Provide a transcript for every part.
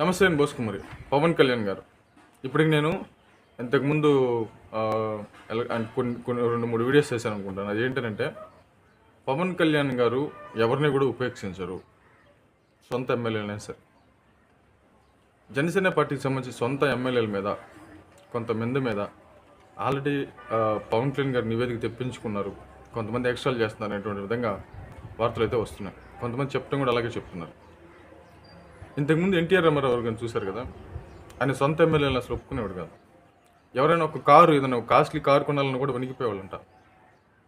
నమస్తే అండి బోస్ కుమారి పవన్ కళ్యాణ్ గారు. ఇప్పటికి నేను ఇంతకుముందు కొన్ని కొన్ని రెండు మూడు వీడియోస్ చేశాను అనుకుంటాను. అది ఏంటంటే పవన్ కళ్యాణ్ గారు ఎవరిని కూడా ఉపేక్షించరు. సొంత ఎమ్మెల్యేలనే సరే. జనసేన పార్టీకి సంబంధించి సొంత ఎమ్మెల్యేల మీద కొంతమంది మీద ఆల్రెడీ పవన్ కళ్యాణ్ గారు నివేదిక తెప్పించుకున్నారు. కొంతమంది ఎక్స్ట్రాలు చేస్తున్నారు అనేటువంటి విధంగా వార్తలు అయితే వస్తున్నాయి. కొంతమంది చెప్పడం కూడా అలాగే చెప్తున్నారు. ఇంతకుముందు ఎన్టీఆర్ రామారావు గారిని చూశారు కదా? ఆయన సొంత ఎమ్మెల్యేలను అసలు ఒప్పుకునేవాడు కాదు. ఎవరైనా ఒక కారు ఏదైనా కాస్ట్లీ కారు కొనాలని కూడా వణికిపోయేవాళ్ళంట.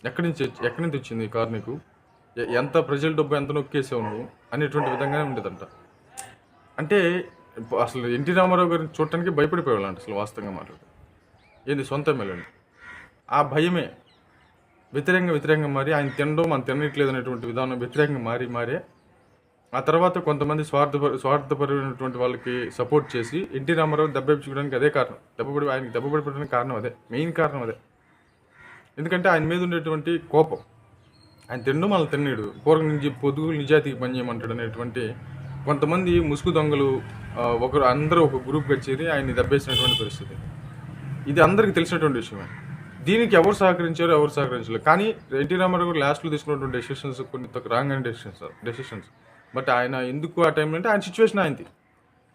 ఎక్కడి నుంచి ఎక్కడి నుంచి వచ్చింది ఈ కారు నీకు? ఎంత ప్రజల డబ్బు ఎంత నొక్కేసావు నువ్వు? అనేటువంటి విధంగానే ఉండేదంట. అంటే అసలు ఎన్టీ రామారావు గారిని చూడటానికి భయపడిపోయేవాళ్ళంట అసలు వాస్తవంగా మాట్లాడితే. ఏంది సొంత ఎమ్మెల్యేని ఆ భయమే. వ్యతిరేకంగా వ్యతిరేకంగా మారి ఆయన తినడం మనం తినట్లేదు అనేటువంటి విధానం వ్యతిరేకంగా మారి మారే ఆ తర్వాత కొంతమంది స్వార్థ స్వార్థపరమైనటువంటి వాళ్ళకి సపోర్ట్ చేసి ఎన్టీ రామారావు దెబ్బపించుకోవడానికి అదే కారణం. దెబ్బపడి ఆయనకి దెబ్బపడిపోవడానికి కారణం అదే. మెయిన్ కారణం అదే. ఎందుకంటే ఆయన మీద ఉండేటువంటి కోపం. ఆయన తిండు మనల్ని తిన్నాడు. పూర్వం నుంచి పొదుగు నిజాయితీకి పనిచేయమంటాడు అనేటువంటి కొంతమంది ముసుగు దొంగలు ఒకరు అందరూ ఒక గ్రూప్గా చేరి ఆయన్ని దెబ్బేసినటువంటి పరిస్థితి. ఇది అందరికీ తెలిసినటువంటి విషయమే. దీనికి ఎవరు సహకరించారు ఎవరు సహకరించలేదు. కానీ ఎన్టీ రామారావు గారు లాస్ట్లో తీసుకున్నటువంటి డెసిషన్స్ కొన్ని రాంగ్ అయిన డెసిషన్స్ డెసిషన్స్ బట్ ఆయన ఎందుకు ఆ టైంలో అంటే ఆయన సిచ్యువేషన్ ఆయనది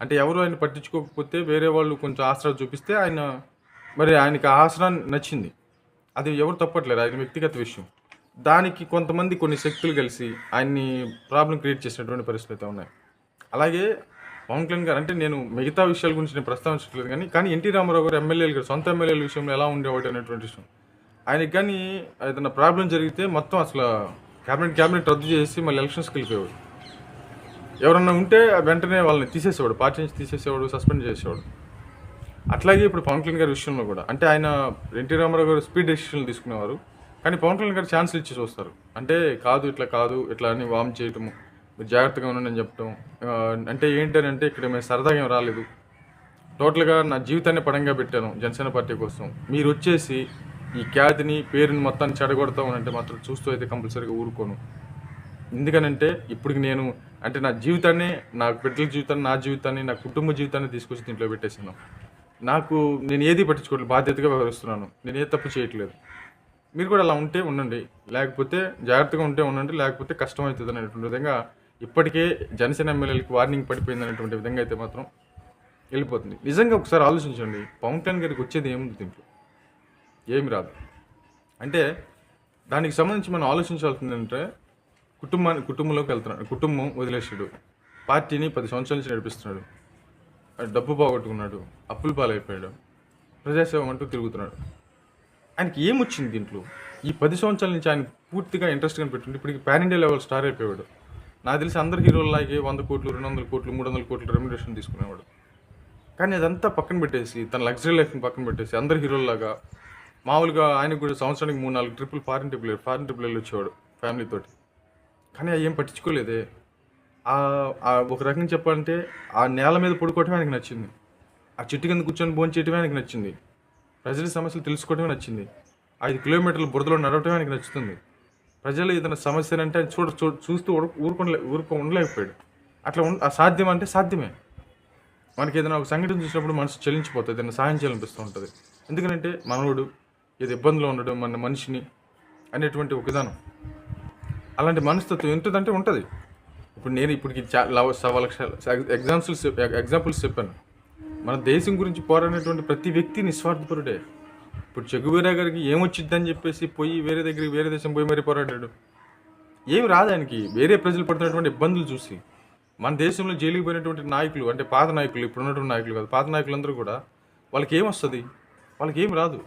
అంటే ఎవరు ఆయన పట్టించుకోకపోతే వేరే వాళ్ళు కొంచెం ఆసరా చూపిస్తే ఆయన మరి ఆయనకి ఆ ఆసరా నచ్చింది. అది ఎవరు తప్పట్లేదు ఆయన వ్యక్తిగత విషయం. దానికి కొంతమంది కొన్ని శక్తులు కలిసి ఆయన్ని ప్రాబ్లం క్రియేట్ చేసినటువంటి పరిస్థితులు అయితే ఉన్నాయి. అలాగే పవన్ కళ్యాణ్ గారు అంటే నేను మిగతా విషయాల గురించి నేను ప్రస్తావించట్లేదు కానీ కానీ ఎన్టీ రామారావు గారు ఎమ్మెల్యేలు గారు సొంత ఎమ్మెల్యేల విషయంలో ఎలా ఉండేవాడు అనేటువంటి విషయం. ఆయనకి కానీ ఏదైనా ప్రాబ్లం జరిగితే మొత్తం అసలు క్యాబినెట్ క్యాబినెట్ రద్దు చేసి మళ్ళీ ఎలక్షన్స్కి వెళ్ళిపోయేవాడు. ఎవరన్నా ఉంటే వెంటనే వాళ్ళని తీసేసేవాడు పార్టీ నుంచి తీసేసేవాడు సస్పెండ్ చేసేవాడు. అట్లాగే ఇప్పుడు పవన్ కళ్యాణ్ గారి విషయంలో కూడా. అంటే ఆయన ఎన్టీ రామారావు గారు స్పీడ్ డెసిషన్లు తీసుకునేవారు. కానీ పవన్ కళ్యాణ్ గారు ఛాన్సులు ఇచ్చి చూస్తారు అంటే కాదు ఇట్లా కాదు ఇట్లా అని వామ్ చేయటము మీరు జాగ్రత్తగా ఉండండి అని చెప్పటం అంటే ఏంటని అంటే ఇక్కడ మేము సరదాగా ఏం రాలేదు. టోటల్గా నా జీవితాన్ని పడంగా పెట్టాను జనసేన పార్టీ కోసం. మీరు వచ్చేసి ఈ ఖ్యాతిని పేరుని మొత్తాన్ని చెడగొడతామని అంటే మాత్రం చూస్తూ అయితే కంపల్సరీగా ఊరుకోను. ఎందుకనంటే ఇప్పటికి నేను అంటే నా జీవితాన్ని నా బిడ్డల జీవితాన్ని నా జీవితాన్ని నా కుటుంబ జీవితాన్ని తీసుకొచ్చి దీంట్లో పెట్టేసాను నాకు నేను ఏది పట్టించుకోవట్లేదు బాధ్యతగా వ్యవహరిస్తున్నాను. నేను ఏ తప్పు చేయట్లేదు. మీరు కూడా అలా ఉంటే ఉండండి. లేకపోతే జాగ్రత్తగా ఉంటే ఉండండి లేకపోతే కష్టం అవుతుంది అనేటువంటి విధంగా ఇప్పటికే జనసేన ఎమ్మెల్యేలకు వార్నింగ్ పడిపోయింది అనేటువంటి విధంగా అయితే మాత్రం వెళ్ళిపోతుంది. నిజంగా ఒకసారి ఆలోచించండి. పవన్ కళ్యాణ్ గారికి వచ్చేది ఏముంది దీంట్లో? ఏమి రాదు. అంటే దానికి సంబంధించి మనం ఆలోచించాల్సింది ఏంటంటే కుటుంబాన్ని కుటుంబంలోకి వెళ్తున్నాడు. కుటుంబం వదిలేసాడు పార్టీని పది సంవత్సరాల నుంచి నడిపిస్తున్నాడు. డబ్బు పోగొట్టుకున్నాడు. అప్పుల పాలైపోయాడు. ప్రజాసేవ అంటూ తిరుగుతున్నాడు. ఆయనకి ఏమొచ్చింది దీంట్లో? ఈ పది సంవత్సరాల నుంచి ఆయన పూర్తిగా ఇంట్రెస్ట్గా పెట్టుంటే ఇప్పటికి పాన్ ఇండియా లెవెల్ స్టార్ అయిపోయాడు. నాకు తెలిసి అందరు హీరోలాగే వంద కోట్లు రెండు వందల కోట్లు మూడు వందల కోట్లు రెమ్యునేషన్ తీసుకునేవాడు. కానీ అదంతా పక్కన పెట్టేసి తన లగ్జరీ లైఫ్ని పక్కన పెట్టేసి అందరు హీరోల్లాగా మామూలుగా ఆయనకు కూడా సంవత్సరానికి మూడు నాలుగు triple foreign triple foreign triple వచ్చేవాడు ఫ్యామిలీతోటి. కానీ అవి ఏం పట్టించుకోలేదే. ఆ- ఒక రకంగా చెప్పాలంటే ఆ నేల మీద పడుకోవటమే ఆయనకి నచ్చింది. ఆ చెట్టు కింద కూర్చొని భోజనం చేయటమే ఆయనకి నచ్చింది. ప్రజల సమస్యలు తెలుసుకోవటమే నచ్చింది. ఐదు కిలోమీటర్ల బురదలో నడవటమే ఆయనకి నచ్చుతుంది. ప్రజలు ఏదైనా సమస్యలు అంటే ఆయన చూడ చూ చూస్తూ ఊరు- ఊరుకోలే ఊరుకో ఉండలేకపోయాడు. అట్లా ఉం సాధ్యం అంటే సాధ్యమే. మనకి ఏదైనా ఒక సంఘటన చూసినప్పుడు మనసు చెల్లించిపోతుంది. ఏదైనా సాయం చేయాలనిపిస్తూ ఉంటుంది. ఎందుకంటే మనవుడు ఏదో ఇబ్బందిలో ఉండడం మన మనిషిని అనేటువంటి ఒక విధానం. అలాంటి మనస్తత్వం ఉంటుందంటే ఉంటుంది. ఇప్పుడు నేను ఇప్పటికి చా- లవ- సవా లక్షల ఎగ్జాంపుల్స్ ఎగ్జాంపుల్స్ చెప్పాను. మన దేశం గురించి పోరాడినటువంటి ప్రతి వ్యక్తి నిస్వార్థపరుడే. ఇప్పుడు చెగువీరా గారికి ఏమొచ్చిద్దని చెప్పేసి పోయి వేరే దగ్గరికి వేరే దేశం పోయి మరీ పోరాడాడు. ఏమి రాదు ఆయనకి. వేరే ప్రజలు పడుతున్నటువంటి ఇబ్బందులు చూసి. మన దేశంలో జైలుకి పోయినటువంటి నాయకులు అంటే పాత నాయకులు ఇప్పుడు ఉన్నటువంటి నాయకులు కాదు పాత నాయకులందరూ కూడా వాళ్ళకి ఏమొస్తుంది? వాళ్ళకి ఏం రాదు.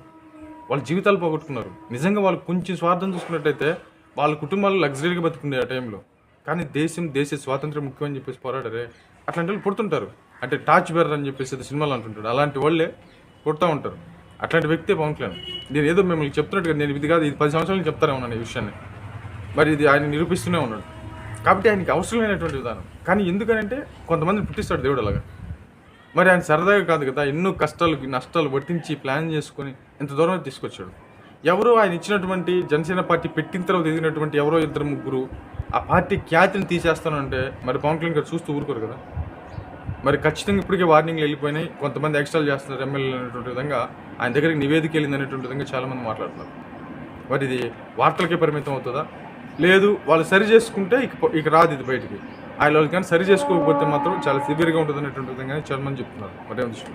వాళ్ళ జీవితాలు పోగొట్టుకున్నారు. నిజంగా వాళ్ళు కొంచెం స్వార్థం చూసుకున్నట్టయితే వాళ్ళ కుటుంబాలు లగ్జరీగా బతుకుండే ఆ టైంలో కానీ దేశం దేశ స్వాతంత్రం అని చెప్పేసి పోరాడరే. అట్లాంటి వాళ్ళు పుడుతుంటారు. అంటే టార్చ్ బెర్రర్ అని చెప్పేసి సినిమాలు అంటుంటాడు. అలాంటి వాళ్ళే పుడతా ఉంటారు. అట్లాంటి వ్యక్తే పవన్ కళ్యాణ్. నేను ఏదో మిమ్మల్ని చెప్తున్నట్టుగా నేను ఇది కాదు ఇది పది సంవత్సరాలు చెప్తానే ఉన్నాను ఈ విషయాన్ని. మరి ఇది ఆయన నిరూపిస్తూనే ఉన్నాడు. కాబట్టి ఆయనకి అవసరమైనటువంటి విధానం. కానీ ఎందుకనంటే కొంతమంది పుట్టిస్తాడు దేవుడు అలాగా. మరి ఆయన సరదాగా కాదు కదా ఎన్నో కష్టాలు నష్టాలు వర్తించి ప్లాన్ చేసుకొని ఎంత దూరం తీసుకొచ్చాడు. ఎవరో ఆయన ఇచ్చినటువంటి జనసేన పార్టీ పెట్టిన తర్వాత ఎదిగినటువంటి ఎవరో ఇద్దరు ముగ్గురు ఆ పార్టీ ఖ్యాతిని తీసేస్తానంటే మరి పవన్ కళ్యాణ్ గారు చూస్తూ ఊరుకోరు కదా? మరి ఖచ్చితంగా ఇప్పటికే వార్నింగ్లు వెళ్ళిపోయినాయి. కొంతమంది ఎక్స్ట్రాలు చేస్తున్నారు ఎమ్మెల్యే అనేటువంటి విధంగా. ఆయన దగ్గరికి నివేదిక వెళ్ళింది అనేటువంటి విధంగా చాలామంది మాట్లాడుతున్నారు. మరి ఇది వార్తలకే పరిమితం అవుతుందా? లేదు వాళ్ళు సరి చేసుకుంటే ఇక ఇక రాదు ఇది బయటికి. ఆయన వాళ్ళు కానీ సరి చేసుకోకపోతే మాత్రం చాలా సివియర్గా ఉంటుంది అనేటువంటి విధంగా చాలామంది చెప్తున్నారు. మరి